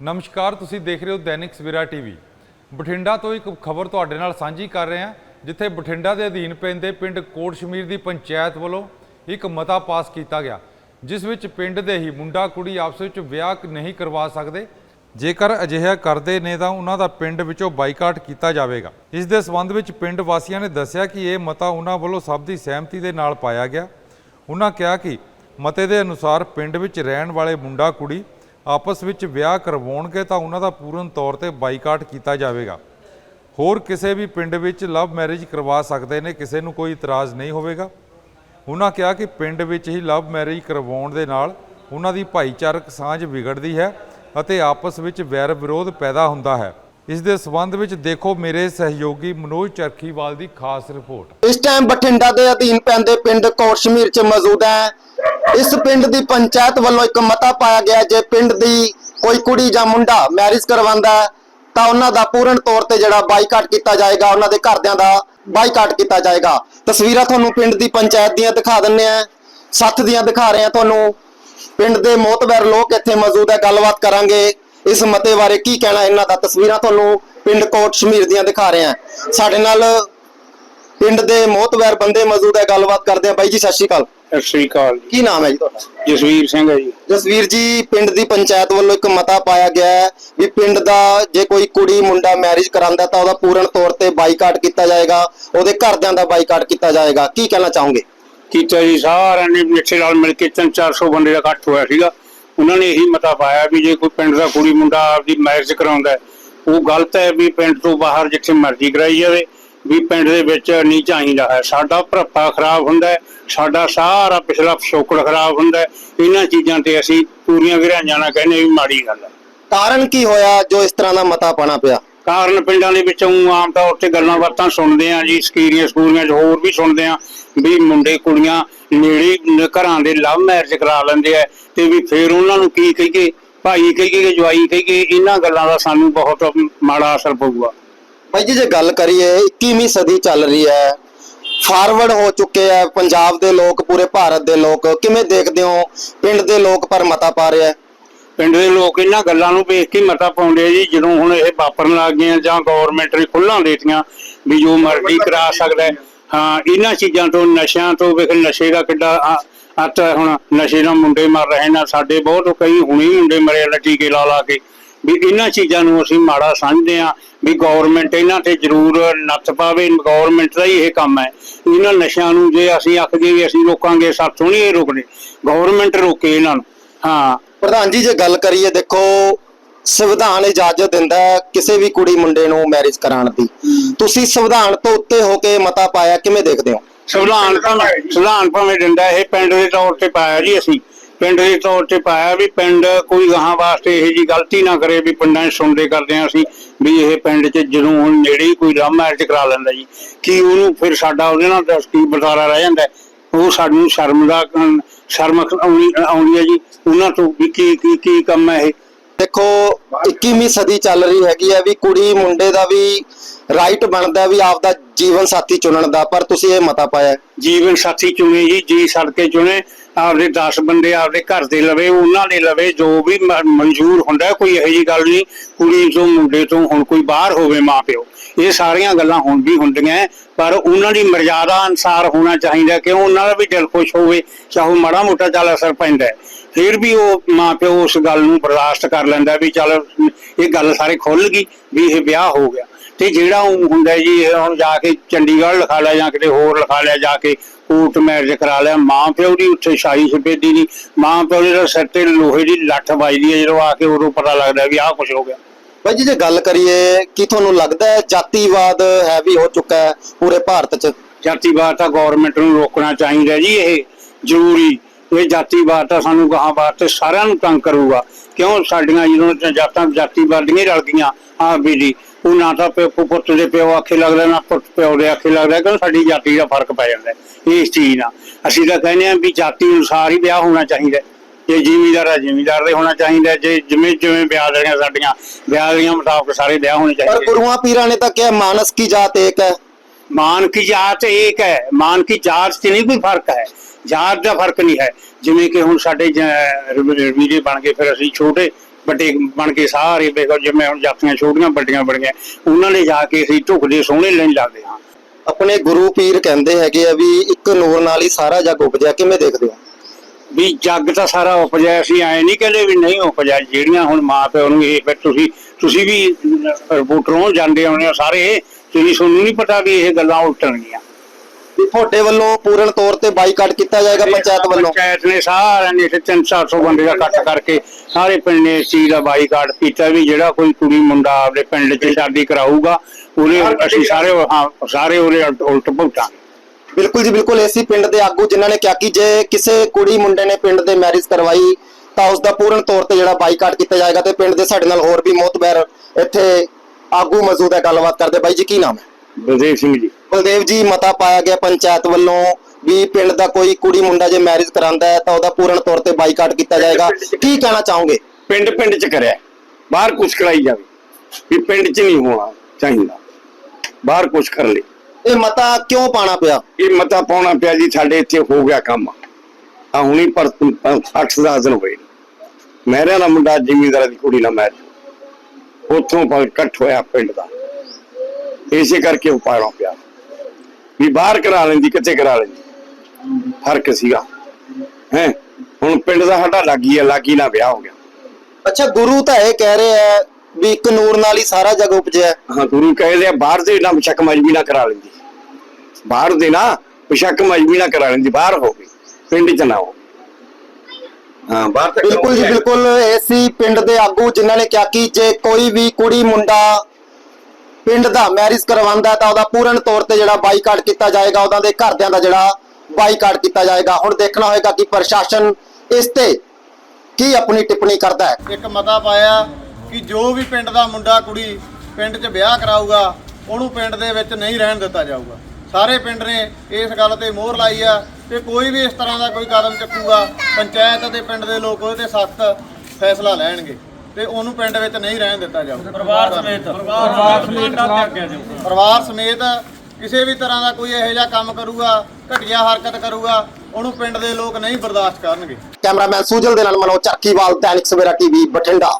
ਨਮਸਕਾਰ, ਤੁਸੀਂ ਦੇਖ ਰਹੇ ਹੋ ਦੈਨਿਕ ਸਵੇਰਾ ਟੀਵੀ। ਬਠਿੰਡਾ ਤੋਂ ਇੱਕ ਖਬਰ ਤੁਹਾਡੇ ਨਾਲ ਸਾਂਝੀ ਕਰ ਰਹੇ ਹਾਂ, ਜਿੱਥੇ ਬਠਿੰਡਾ ਦੇ ਅਧੀਨ ਪੈਂਦੇ ਪਿੰਡ ਕੋਟ ਸ਼ਮੀਰ ਦੀ ਪੰਚਾਇਤ ਵੱਲੋਂ ਇੱਕ ਮਤਾ ਪਾਸ ਕੀਤਾ ਗਿਆ, ਜਿਸ ਵਿੱਚ ਪਿੰਡ ਦੇ ਹੀ ਮੁੰਡਾ ਕੁੜੀ ਆਪਸ ਵਿੱਚ ਵਿਆਹ ਨਹੀਂ ਕਰਵਾ ਸਕਦੇ। ਜੇਕਰ ਅਜਿਹਾ ਕਰਦੇ ਨੇ ਤਾਂ ਉਹਨਾਂ ਦਾ ਪਿੰਡ ਵਿੱਚੋਂ ਬਾਈਕਾਟ ਕੀਤਾ ਜਾਵੇਗਾ। ਇਸ ਦੇ ਸਬੰਧ ਵਿੱਚ ਪਿੰਡ ਵਾਸੀਆਂ ਨੇ ਦੱਸਿਆ ਕਿ ਇਹ ਮਤਾ ਉਹਨਾਂ ਵੱਲੋਂ ਸਭ ਦੀ ਸਹਿਮਤੀ ਦੇ ਨਾਲ ਪਾਇਆ ਗਿਆ। ਉਹਨਾਂ ਕਿਹਾ ਕਿ ਮਤੇ ਦੇ ਅਨੁਸਾਰ ਪਿੰਡ ਵਿੱਚ ਰਹਿਣ ਵਾਲੇ ਮੁੰਡਾ ਕੁੜੀ ਆਪਸ ਵਿੱਚ ਵਿਆਹ ਕਰਵਾਉਣਗੇ ਤਾਂ ਉਹਨਾਂ ਦਾ ਪੂਰਨ ਤੌਰ ਤੇ ਬਾਈਕਾਟ ਕੀਤਾ ਜਾਵੇਗਾ। ਹੋਰ ਕਿਸੇ ਵੀ ਪਿੰਡ ਵਿੱਚ ਲਵ ਮੈਰਿਜ ਕਰਵਾ ਸਕਦੇ ਨੇ, ਕਿਸੇ ਨੂੰ ਕੋਈ ਇਤਰਾਜ਼ ਨਹੀਂ ਹੋਵੇਗਾ। ਉਹਨਾਂ ਕਿਹਾ ਕਿ ਪਿੰਡ ਵਿੱਚ ਹੀ ਲਵ ਮੈਰਿਜ ਕਰਵਾਉਣ ਦੇ ਨਾਲ ਉਹਨਾਂ ਦੀ ਭਾਈਚਾਰਕ ਸਾਂਝ ਵਿਗੜਦੀ ਹੈ ਅਤੇ ਆਪਸ ਵਿੱਚ ਵੈਰ ਵਿਰੋਧ ਪੈਦਾ ਹੁੰਦਾ ਹੈ। ਇਸ ਦੇ ਸਬੰਧ ਵਿੱਚ ਦੇਖੋ ਮੇਰੇ ਸਹਿਯੋਗੀ ਮਨੋਜ ਚਰਖੀਵਾਲ ਦੀ ਖਾਸ ਰਿਪੋਰਟ। ਇਸ ਟਾਈਮ ਬਠਿੰਡਾ ਦੇ ਅਧੀਨ ਪੈਂਦੇ ਪਿੰਡ ਕੋਟਸ਼ਮੀਰ ਚ ਮੌਜੂਦ ਹੈ। ਇਸ ਪਿੰਡ ਦੀ ਪੰਚਾਇਤ ਵੱਲੋਂ ਇੱਕ ਮਤਾ ਪਾਇਆ ਗਿਆ ਜੇ ਪਿੰਡ ਦੀ ਕੋਈ ਕੁੜੀ ਜਾਂ ਮੁੰਡਾ ਮੈਰਿਜ ਕਰਵਾਉਂਦਾ ਤਾਂ ਉਹਨਾਂ ਦਾ ਪੂਰਨ ਤੌਰ ਤੇ ਜਿਹੜਾ ਬਾਈਕਾਟ ਕੀਤਾ ਜਾਏਗਾ, ਉਹਨਾਂ ਦੇ ਘਰਦਿਆਂ ਦਾ ਬਾਈਕਾਟ ਕੀਤਾ ਜਾਏਗਾ। ਤਸਵੀਰਾਂ ਤੁਹਾਨੂੰ ਪਿੰਡ ਦੀ ਪੰਚਾਇਤ ਦੀਆਂ ਦਿਖਾ ਦਿੰਨੇ ਆ ਸੱਥ ਦੀਆਂ ਦਿਖਾ ਰਹੇ ਆ ਤੁਹਾਨੂੰ। ਪਿੰਡ ਦੇ ਮੋਤਬਰ ਲੋਕ ਇੱਥੇ ਮੌਜੂਦ ਹੈ, ਗੱਲਬਾਤ ਕਰਾਂਗੇ ਇਸ ਮਤੇ ਬਾਰੇ ਕੀ ਕਹਿਣਾ ਇਹਨਾਂ ਦਾ ਤਸਵੀਰਾਂ ਤੁਹਾਨੂੰ ਪਿੰਡ ਕੋਟ ਸ਼ਮੀਰ ਦੀਆਂ ਦਿਖਾ ਰਹੇ ਆ ਸਾਡੇ ਨਾਲ ਪਿੰਡ ਦੇ ਮੋਤਬਰ ਬੰਦੇ ਮੌਜੂਦ ਹੈ, ਗੱਲਬਾਤ ਕਰਦੇ ਆ ਬਾਈ ਜੀ, ਸਤਿ ਸ਼੍ਰੀ ਅਕਾਲ। ਸਤਿ ਸ੍ਰੀ ਅਕਾਲ ਕੀ ਨਾਮ ਹੈ ਜੀ ਤੁਹਾਡਾ? ਜਸਵੀਰ ਸਿੰਘ ਹੈ ਜੀ। ਜਸਵੀਰ ਜੀ ਪਿੰਡ ਦੀ ਪੰਚਾਇਤ ਵੱਲੋਂ ਇੱਕ ਮਤਾ ਪਾਇਆ ਗਿਆ ਹੈ ਵੀ ਪਿੰਡ ਦਾ ਜੇ ਕੋਈ ਕੁੜੀ ਮੁੰਡਾ ਮੈਰਿਜ ਕਰਾਂਦਾ ਤਾਂ ਉਹਦਾ ਪੂਰਨ ਤੌਰ ਤੇ ਬਾਈਕਾਟ ਕੀਤਾ ਜਾਏਗਾ ਉਹਦੇ ਘਰਦਿਆਂ ਦਾ ਬਾਈਕਾਟ ਕੀਤਾ ਜਾਏਗਾ। ਕੀ ਕਹਿਣਾ ਚਾਹੋਗੇ? ਕੀਤਾ ਜੀ ਸਾਰਿਆਂ ਨੇ ਮਿੱਠੇ ਨਾਲ ਮਿਲ ਕੇ 3-400 ਬੰਦੇ ਦਾ ਇਕੱਠ ਹੋਇਆ ਸੀਗਾ। ਉਹਨਾਂ ਨੇ ਇਹੀ ਮਤਾ ਪਾਇਆ ਵੀ ਜੇ ਕੋਈ ਪਿੰਡ ਦਾ ਕੁੜੀ ਮੁੰਡਾ ਆਪਦੀ ਮੈਰਿਜ ਕਰਾਉਂਦਾ ਉਹ ਗਲਤ ਹੈ ਵੀ ਪਿੰਡ ਤੋਂ ਬਾਹਰ ਜਿੱਥੇ ਮਰਜ਼ੀ ਕਰਾਈ ਜਾਵੇ। ਵੀ ਪਿੰਡ ਦੇ ਵਿੱਚ ਨਹੀਂ ਚਾਹੀਦਾ ਹੈ। ਸਾਡਾ ਭਰਪਾ ਖਰਾਬ ਹੁੰਦਾ ਹੈ। ਸਾਡਾ ਸਾਰਾ ਪਿਛਲਾ ਪਿਛੋਕੜ ਖਰਾਬ ਹੁੰਦਾ ਹੈ। ਇਹਨਾਂ ਚੀਜ਼ਾਂ ਤੇ ਅਸੀਂ ਪੂਰੀਆਂ ਵਿਰਾਈਆਂ ਨਾਲ ਕਹਿੰਦੇ ਵੀ ਮਾੜੀ ਗੱਲ ਹੈ। ਕਾਰਨ ਕੀ ਹੋਇਆ ਜੋ ਇਸ ਤਰ੍ਹਾਂ ਦਾ ਮਤਾ ਪਾਣਾ ਪਿਆ? ਕਾਰਨ ਪਿੰਡਾਂ ਦੇ ਵਿੱਚੋਂ ਆਮ ਤੌਰ ਤੇ ਗੱਲਾਂ ਬਾਤਾਂ ਸੁਣਦੇ ਆ ਜੀ ਸਕੀਰੀਆਂ ਸਕੂਲੀਆਂ 'ਚ ਹੋਰ ਵੀ ਸੁਣਦੇ ਆ ਵੀ ਮੁੰਡੇ ਕੁੜੀਆਂ ਨੇੜੇ ਨ- ਘਰਾਂ ਦੇ ਲਵ ਮੈਰਿਜ ਕਰਾ ਲੈਂਦੇ ਆ ਤੇ ਵੀ ਫਿਰ ਉਹਨਾਂ ਨੂੰ ਕੀ ਕਹੀਏ ਭਾਈ ਕਹੀਏ ਜਵਾਈ ਕਹੀਏ ਇਹਨਾਂ ਗੱਲਾਂ ਦਾ ਸਾਨੂੰ ਬਹੁਤ ਮਾੜਾ ਅਸਰ ਪਊਗਾ। ਬਾਈ ਜੀ, ਜੇ ਗੱਲ ਕਰੀਏ 21ਵੀਂ ਸਦੀ ਚੱਲ ਰਹੀ ਹੈ। ਫਾਰਵਰਡ ਹੋ ਚੁੱਕੇ ਆ ਪੰਜਾਬ ਦੇ ਲੋਕ, ਪੂਰੇ ਭਾਰਤ ਦੇ ਲੋਕ, ਕਿਵੇਂ ਦੇਖਦੇ ਹੋ? ਪਿੰਡ ਦੇ ਲੋਕ ਪਰ ਮਤਾ ਪਾ ਰਿਹਾ ਪਿੰਡ ਦੇ ਲੋਕ ਇਹਨਾਂ ਗੱਲਾਂ ਨੂੰ ਵੇਖ ਕੇ ਮਤਾ ਪਾਉਂਦੇ ਆ ਜੀ। ਜਦੋਂ ਹੁਣ ਇਹ ਵਾਪਰਨ ਲੱਗ ਗਏ ਜਾਂ ਗਵਰਨਮੈਂਟ ਨੇ ਖੁੱਲਾਂ ਦੇਤੀਆਂ ਵੀ ਜੋ ਮਰਜ਼ੀ ਕਰਾ ਸਕਦਾ ਹਾਂ। ਇਹਨਾਂ ਚੀਜ਼ਾਂ ਤੋਂ, ਨਸ਼ਿਆਂ ਤੋਂ ਵੇਖ, ਨਸ਼ੇ ਦਾ ਕਿੱਡਾ ਆ- ਅੱਤ ਹੁਣ। ਨਸ਼ੇ ਨਾਲ ਮੁੰਡੇ ਮਰ ਰਹੇ ਨੇ। ਸਾਡੇ ਬਹੁਤ ਕਈ ਹੁਣੇ ਮੁੰਡੇ ਮਰੇ ਟੀਕੇ ਲਾ ਲਾ ਕੇ। ਵੀ ਇਹਨਾਂ ਚੀਜ਼ਾਂ ਨੂੰ ਅਸੀਂ ਮਾੜਾ ਸਮਝਦੇ ਆ ਵੀ ਗਵਰਨਮੈਂਟ ਇਹਨਾਂ ਤੇ ਜ਼ਰੂਰ ਨੱਥ ਪਾਵੇ ਗਵਰਨਮੈਂਟ ਦਾ ਹੀ ਇਹ ਕੰਮ ਹੈ। ਇਹਨਾਂ ਨਸ਼ਿਆਂ ਨੂੰ ਜੇ ਅਸੀਂ ਆਖਦੇ ਵੀ ਅਸੀਂ ਰੋਕਾਂਗੇ ਸਾਥੋਂ ਨਹੀਂ ਇਹ ਰੁਕਦੇ ਗਵਰਨਮੈਂਟ ਰੋਕੇ ਇਹਨਾਂ ਨੂੰ ਹਾਂ। ਪ੍ਰਧਾਨ ਜੀ ਜੇ ਗੱਲ ਕਰੀਏ ਦੇਖੋ ਸੰਵਿਧਾਨ ਇਜਾਜ਼ਤ ਦਿੰਦਾ ਹੈ ਕਿਸੇ ਵੀ ਕੁੜੀ ਮੁੰਡੇ ਨੂੰ ਮੈਰਿਜ ਕਰਾਉਣ ਦੀ। ਤੁਸੀਂ ਸੰਵਿਧਾਨ ਤੋਂ ਉੱਤੇ ਹੋ ਕੇ ਮਤਾ ਪਾਇਆ ਕਿਵੇਂ ਦੇਖਦੇ ਹੋ? ਸੰਵਿਧਾਨ ਭਾਵੇਂ ਸੰਵਿਧਾਨ ਭਾਵੇਂ ਦਿੰਦਾ ਇਹ ਪਿੰਡ ਦੇ ਤੌਰ ਤੇ ਪਾਇਆ ਜੀ ਅਸੀਂ। ਪਿੰਡ ਦੇ ਤੌਰ ਤੇ ਪਾਇਆ ਵੀ ਪਿੰਡ ਕੋਈ ਗਾਹਾਂ ਵਾਸਤੇ ਇਹ ਜੀ ਗਲਤੀ ਨਾ ਕਰੇ ਵੀ ਪਿੰਡਾਂ 'ਚ ਸੁਣਦੇ ਕਰਦੇ ਆ ਅਸੀਂ ਵੀ ਇਹ ਪਿੰਡ 'ਚ ਜਦੋਂ ਹੁਣ ਨੇੜੇ ਹੀ ਕੋਈ ਲਵ ਮੈਰਿਜ ਕਰਾ ਲੈਂਦਾ ਜੀ ਕੀ ਉਹਨੂੰ ਫਿਰ ਸਾਡਾ ਉਹਦੇ ਨਾਲ ਦੱਸ ਕੀ ਬਤਾਰਾ ਰਹਿ ਜਾਂਦਾ? ਉਹ ਸਾਨੂੰ ਸ਼ਰਮ ਦਾ ਸ਼ਰਮ ਆਉਣੀ ਆਉਂਦੀ ਹੈ ਜੀ ਉਹਨਾਂ ਤੋਂ ਵੀ ਕੀ ਕੀ ਕੀ ਕੰਮ ਹੈ ਇਹ ਦੇਖੋ 21ਵੀਂ ਸਦੀ ਚੱਲ ਰਹੀ ਹੈਗੀ ਹੈ ਵੀ ਕੁੜੀ ਮੁੰਡੇ ਦਾ ਵੀ ਰਾਈਟ ਬਣਦਾ ਵੀ ਆਪਦਾ ਜੀਵਨ ਸਾਥੀ ਚੁਣਨ ਦਾ ਪਰ ਤੁਸੀਂ ਇਹ ਮਤਾ ਪਾਇਆ। ਜੀਵਨ ਸਾਥੀ ਚੁਣੇ ਜੀ ਜੀ ਸਦਕੇ ਚੁਣੇ ਆਪਦੇ 10 ਬੰਦੇ ਆਪਦੇ ਘਰ ਦੇ ਲਵੇ, ਉਹਨਾਂ ਦੇ ਲਵੇ, ਜੋ ਵੀ ਮਨਜ਼ੂਰ ਹੁੰਦਾ, ਕੋਈ ਇਹੋ ਜੀ ਗੱਲ ਨਹੀਂ, ਕੁੜੀ ਤੋਂ, ਮੁੰਡੇ ਤੋਂ, ਹੁਣ ਕੋਈ ਬਾਹਰ ਹੋਵੇ ਮਾਪਿਓ। ਇਹ ਸਾਰੀਆਂ ਗੱਲਾਂ ਹੁਣ ਵੀ ਹੁੰਦੀਆਂ ਪਰ ਉਹਨਾਂ ਦੀ ਮਰਜ਼ਾਦਾ ਅਨਸਾਰ ਹੋਣਾ ਚਾਹੀਦਾ ਕਿ ਉਹਨਾਂ ਦਾ ਵੀ ਦਿਲ ਖੁਸ਼ ਹੋਵੇ, ਚਾਹੋ ਮਾੜਾ ਮੋਟਾ ਚੱਲ ਅਸਰ ਪੈਂਦਾ ਫਿਰ ਵੀ ਉਹ ਮਾਪਿਓ ਉਸ ਗੱਲ ਨੂੰ ਬਰਦਾਸ਼ਤ ਕਰ ਲੈਂਦਾ ਵੀ ਚੱਲ, ਇਹ ਗੱਲ ਸਾਰੇ ਖੁੱਲ ਗਈ ਵੀ ਇਹ ਵਿਆਹ ਹੋ ਗਿਆ। ਤੇ ਜਿਹੜਾ ਉਹ ਹੁੰਦਾ ਜੀ ਹੁਣ ਜਾ ਕੇ ਚੰਡੀਗੜ੍ਹ ਲਿਖਾ ਲਿਆ ਜਾਂ ਕਿਤੇ ਹੋਰ ਲਿਖਾ ਲਿਆ, ਜਾ ਕੇ ਕੋਰਟ ਮੈਰਿਜ ਕਰਾ ਲਿਆ। ਮਾਂ ਪਿਓ ਦੀ ਉੱਥੇ ਸ਼ਾਹੀ ਸਫੇਦੀ ਨਹੀਂ। ਮਾਂ ਪਿਓ ਦੇ ਸਿਰ ਤੇ ਲੋਹੇ ਦੀ ਲੱਠ ਵੱਜਦੀ ਹੈ। ਜਦੋਂ ਆ ਕੇ ਉਦੋਂ ਪਤਾ ਲੱਗਦਾ ਵੀ ਆਹ ਕੁਝ ਹੋ ਗਿਆ। ਬਾਈ ਜੀ ਜੇ ਗੱਲ ਕਰੀਏ ਕੀ ਤੁਹਾਨੂੰ ਲੱਗਦਾ ਹੈ ਜਾਤੀਵਾਦ ਹੈਵੀ ਹੋ ਚੁੱਕਾ ਹੈ ਪੂਰੇ ਭਾਰਤ 'ਚ? ਜਾਤੀਵਾਦ ਤਾਂ ਗਵਰਨਮੈਂਟ ਨੂੰ ਰੋਕਣਾ ਚਾਹੀਦਾ ਜੀ ਇਹ ਜ਼ਰੂਰੀ। ਇਹ ਜਾਤੀਵਾਦ ਤਾਂ ਸਾਨੂੰ ਗਾਹਾਂ ਵਾਸਤੇ ਸਾਰਿਆਂ ਨੂੰ ਤੰਗ ਕਰੂਗਾ। ਕਿਉਂ? ਸਾਡੀਆਂ ਜਦੋਂ ਜਾਤਾਂ ਜਾਤੀਵਾਦੀਆਂ ਰਲ ਗਈਆਂ ਆ ਵੀ ਜੀ ਉਹ ਨਾ ਤਾਂ ਪਿਓ ਪੁੱਤ ਦੇ ਪਿਓ ਆਖੇ ਲੱਗਦਾ ਨਾ ਪੁੱਤ ਪਿਓ ਦੇ ਆਖੇ ਲੱਗਦਾ ਕਿਉਂ ਸਾਡੀ ਜਾਤੀ ਦਾ ਫਰਕ ਪੈ ਜਾਂਦਾ ਹੈ ਇਸ ਚੀਜ਼ ਨਾਲ ਅਸੀਂ ਤਾਂ ਕਹਿੰਦੇ ਆ ਵੀ ਜਾਤੀ ਅਨੁਸਾਰ ਹੀ ਵਿਆਹ ਹੋਣਾ ਚਾਹੀਦਾ ਹੈ। ਜੇ ਜ਼ਿਮੀਦਾਰ ਹੈ ਜ਼ਿਮੀਦਾਰ ਦੇ ਹੋਣਾ ਚਾਹੀਦਾ ਹੈ, ਜੇ ਜਿਵੇਂ ਜਿਵੇਂ ਬਿਆਦਰੀਆਂ ਸਾਡੀਆਂ ਬਿਆਦਰੀਆਂ ਮੁਤਾਬਕ ਸਾਰੇ ਵਿਆਹ ਹੋਣੇ ਪਰ ਚਾਹੀਦੇ ਗੁਰੂਆਂ ਪੀਰਾਂ ਨੇ ਤਾਂ ਕਿਹਾ ਮਾਨਸ ਕੀ ਜਾਤ ਏਕ ਹੈ मान की जात एक है मान की जात 'ਚ ਨਹੀਂ ਕੋਈ ਫਰਕ ਹੈ ਜਾਤ ਦਾ ਫਰਕ ਨਹੀਂ ਹੈ ਜਿਵੇਂ ਕਿ ਹੁਣ ਸਾਡੇ ਜ- ਰਵੀ- ਰਵੀਰੇ ਬਣ ਗਏ ਫਿਰ ਅਸੀਂ ਛੋਟੇ ਵੱਡੇ ਬਣ ਕੇ ਸਾਰੇ ਵੇਖੋ ਜਿਵੇਂ ਹੁਣ ਜਾਤੀਆਂ ਛੋਟੀਆਂ ਵੱਡੀਆਂ ਬਣ ਗਈਆਂ ਉਹਨਾਂ ਨੇ ਜਾ ਕੇ ਅਸੀਂ ਢੁਕਦੇ ਸੋਹਣੇ ਲੈਣ ਜਾਂਦੇ ਹਾਂ। ਆਪਣੇ ਗੁਰੂ ਪੀਰ ਕਹਿੰਦੇ ਹੈਗੇ ਆ ਵੀ ਇੱਕ ਨੂਰ ਨਾਲ ਹੀ ਸਾਰਾ ਜੱਗ ਉਪਜਿਆ ਕਿਵੇਂ ਦੇਖਦੇ ਹੋ? ਵੀ ਜੱਗ ਤਾਂ ਸਾਰਾ ਉਪਜਿਆ ਸੀ ਐ ਨਹੀਂ ਕਹਿੰਦੇ ਵੀ ਨਹੀਂ ਉਪਜਿਆ ਜਿਹੜੀਆਂ ਹੁਣ ਮਾਂ ਪਿਓ ਨੂੰ ਇਹ ਫਿਰ ਤੁਸੀਂ ਤੁਸੀਂ ਵੀ ਰਿਪੋਰਟਰੋਂ ਜਾਂਦੇ ਹੋ ਸਾਰੇ ਤੁਸੀਂ ਤੁਹਾਨੂੰ ਨਹੀਂ ਪਤਾ ਵੀ ਇਹ ਗੱਲਾਂ ਉਲਟਣਗੀਆਂ। ਵੀ ਤੁਹਾਡੇ ਵੱਲੋਂ ਪੂਰਨ ਤੌਰ ਤੇ ਬਾਈਕਾਟ ਕੀਤਾ ਜਾਏਗਾ ਪੰਚਾਇਤ ਵੱਲੋਂ? ਪੰਚਾਇਤ ਨੇ ਸਾਰਿਆਂ ਨੇ 300 ਬੰਦੇ ਦਾ ਇਕੱਠ ਕਰਕੇ ਸਾਰੇ ਪਿੰਡ ਨੇ ਇਸ ਚੀਜ਼ ਦਾ ਬਾਈਕਾਟ ਕੀਤਾ ਵੀ ਜਿਹੜਾ ਕੋਈ ਕੁੜੀ ਮੁੰਡਾ ਆਪਣੇ ਪਿੰਡ 'ਚ ਸ਼ਾਦੀ ਕਰਾਊਗਾ ਉਹਦੇ ਅਸੀਂ ਸਾਰੇ ਹਾਂ ਸਾਰੇ ਉਹਦੇ ਉਲਟ ਭੁਗਤਾਂਗੇ। ਬਿਲਕੁਲ ਜੀ ਬਿਲਕੁਲ ਏਸੀ ਪਿੰਡ ਦੇ ਆਗੂ ਜਿਨ੍ਹਾਂ ਨੇ ਕਿਹਾ ਕਿ ਜੇ ਕਿਸੇ ਕੁੜੀ ਮੁੰਡੇ ਨੇ ਪਿੰਡ ਦੇ ਮੈਰਿਜ ਕਰਵਾਈ ਤਾਂ ਉਸ ਦਾ ਪੂਰਨ ਤੌਰ ਤੇ ਜਿਹੜਾ ਬਾਈਕਾਟ ਕੀਤਾ ਜਾਏਗਾ ਤੇ ਪਿੰਡ ਦੇ ਸਾਡੇ ਨਾਲ ਹੋਰ ਵੀ ਮੋਤਬਰ ਇੱਥੇ ਆਗੂ ਮੌਜੂਦ ਹੈ ਗੱਲਬਾਤ ਕਰਦੇ। ਬਾਈ ਜੀ ਕੀ ਨਾਮ ਹੈ? ਬਲਦੇਵ ਸਿੰਘ ਜੀ। ਬਲਦੇਵ ਜੀ ਮਤਾ ਪਾਇਆ ਗਿਆ ਪੰਚਾਇਤ ਵੱਲੋਂ ਵੀ ਪਿੰਡ ਦਾ ਕੋਈ ਕੁੜੀ ਮੁੰਡਾ ਜੇ ਮੈਰਿਜ ਕਰਾਂਦਾ ਹੈ ਤਾਂ ਉਹਦਾ ਪੂਰਨ ਤੌਰ ਤੇ ਬਾਈਕਾਟ ਕੀਤਾ ਜਾਏਗਾ। ਕੀ ਕਹਿਣਾ ਚਾਹੋਗੇ? ਪਿੰਡ ਪਿੰਡ ਚ ਕਰਿਆ। ਬਾਹਰ ਕੁਛ ਕਰਾਈ ਜਾਵੇ। ਵੀ ਪਿੰਡ ਚ ਨਹੀਂ ਹੋਣਾ ਚਾਹੀਦਾ। ਬਾਹਰ ਕੁਛ ਕਰ ਲਈ ਇਹ ਮਤਾ ਕਿਉਂ ਪਾਣਾ ਪਿਆ? ਇਹ ਮਤਾ ਪਾਉਣਾ ਪਿਆ ਜੀ ਸਾਡੇ ਇੱਥੇ ਹੋ ਗਿਆ ਕੰਮ। ਆ ਹੁਣੀ ਪਰ 8-10 ਦਿਨ ਹੋਏ ਨੇ। ਮੇਰਿਆਂ ਦਾ ਮੁੰਡਾ ਜ਼ਿਮੀਂਦਾਰਾਂ ਦੀ ਕੁੜੀ ਨਾਲ ਮੈਚ ਉੱਥੋਂ ਪਰ ਇਕੱਠ ਹੋਇਆ ਪਿੰਡ ਦਾ। ਇਸੇ ਕਰਕੇ ਉਹ ਪਿਆ। ਵੀ ਬਾਹਰ ਕਰਾ ਲੈਂਦੀ ਕਿੱਥੇ ਕਰਾ ਲੈਂਦੀ? ਫ਼ਰਕ ਸੀਗਾ। ਹੈ? ਹੁਣ ਪਿੰਡ ਦਾ ਸਾਡਾ ਲਾਗੀ ਆ ਲਾਗੀ ਨਾਲ ਵਿਆਹ ਹੋ ਗਿਆ। ਅੱਛਾ ਗੁਰੂ ਤਾਂ ਇਹ ਕਹਿ ਰਹੇ ਹੈ ਵੀ ਇੱਕ ਨੂਰ ਨਾਲ ਹੀ ਸਾਰਾ ਜਗ ਉਪਜਿਆ ਹੈ। ਗੁਰੂ ਕਹਿੰਦੇ ਆ ਬਾਹਰ ਦੇ ਨਾ ਬਸ਼ੱਕ ਮਜਬੀ ਨਾ ਕਰਾ ਲੈਂਦੀ। ਬਾਹਰ ਦੇ ਨਾ ਬਸ਼ੱਕ ਮਜਬੀ ਨਾ ਕਰਾ ਲੈਂਦੀ ਬਾਹਰ ਹੋ ਗਈ ਪਿੰਡ ਚ ਨਾ ਹੋ। ਹਾਂ ਬਾਹਰ ਤੱਕ ਬਿਲਕੁਲ ਜੀ ਬਿਲਕੁਲ ਏਸੀ ਪਿੰਡ ਦੇ ਆਗੂ ਜਿਨ੍ਹਾਂ ਨੇ ਕਿਹਾ ਕਿ ਜੇ ਕੋਈ ਵੀ ਕੁੜੀ ਮੁੰਡਾ ਪਿੰਡ ਦਾ ਮੈਰਿਜ ਕਰਵਾਉਂਦਾ ਤਾਂ ਉਹਦਾ ਪੂਰਨ ਤੌਰ ਤੇ ਜਿਹੜਾ ਬਾਈਕਾਟ ਕੀਤਾ ਜਾਏਗਾ ਉਹਨਾਂ ਦੇ ਘਰਦਿਆਂ ਦਾ ਜਿਹੜਾ ਬਾਈਕਾਟ ਕੀਤਾ ਜਾਏਗਾ। ਹੁਣ ਦੇਖਣਾ ਹੋਏਗਾ ਕਿ ਪ੍ਰਸ਼ਾਸਨ ਇਸ ਤੇ ਕੀ ਆਪਣੀ ਟਿੱਪਣੀ ਕਰਦਾ ਹੈ। ਇੱਕ ਮਤਾ ਪਾਇਆ ਕਿ ਜੋ ਵੀ ਪਿੰਡ ਦਾ ਮੁੰਡਾ ਕੁੜੀ ਪਿੰਡ 'ਚ ਵਿਆਹ ਕਰਾਊਗਾ, ਉਹਨੂੰ ਪਿੰਡ ਦੇ ਵਿੱਚ ਨਹੀਂ ਰਹਿਣ ਦਿੱਤਾ ਜਾਊਗਾ। ਸਾਰੇ ਪਿੰਡ ਨੇ ਇਸ ਗੱਲ ਤੇ ਮੋਹਰ ਲਾਈ ਆ ਕਿ ਕੋਈ ਵੀ ਇਸ ਤਰ੍ਹਾਂ ਦਾ ਕੋਈ ਕਦਮ ਚੱਕੂਗਾ, ਪੰਚਾਇਤ ਅਤੇ ਪਿੰਡ ਦੇ ਲੋਕ ਉਹਦੇ ਤੇ ਸਖਤ ਫੈਸਲਾ ਲੈਣਗੇ। ਤੇ ਉਹਨੂੰ ਪਿੰਡ ਵਿੱਚ ਨਹੀਂ ਰਹਿਣ ਦਿੱਤਾ ਜਾਊਗਾ ਪਰਿਵਾਰ ਸਮੇਤ। ਪਰਿਵਾਰ ਸਮੇਤ ਕਿਸੇ ਵੀ ਤਰ੍ਹਾਂ ਦਾ ਕੋਈ ਇਹੋ ਜਿਹਾ ਕੰਮ ਕਰੂਗਾ ਘਟੀਆ ਹਰਕਤ ਕਰੂਗਾ ਉਹਨੂੰ ਪਿੰਡ ਦੇ ਲੋਕ ਨਹੀਂ ਬਰਦਾਸ਼ਤ ਕਰਨਗੇ। ਕੈਮਰਾਮੈਨ ਸੂਜਲ ਦੇ ਨਾਲ ਮਨੋਜ ਚੱਕੀਵਾਲ ਦੈਨਿਕ ਸਵੇਰਾ ਟੀਵੀ ਬਠਿੰਡਾ।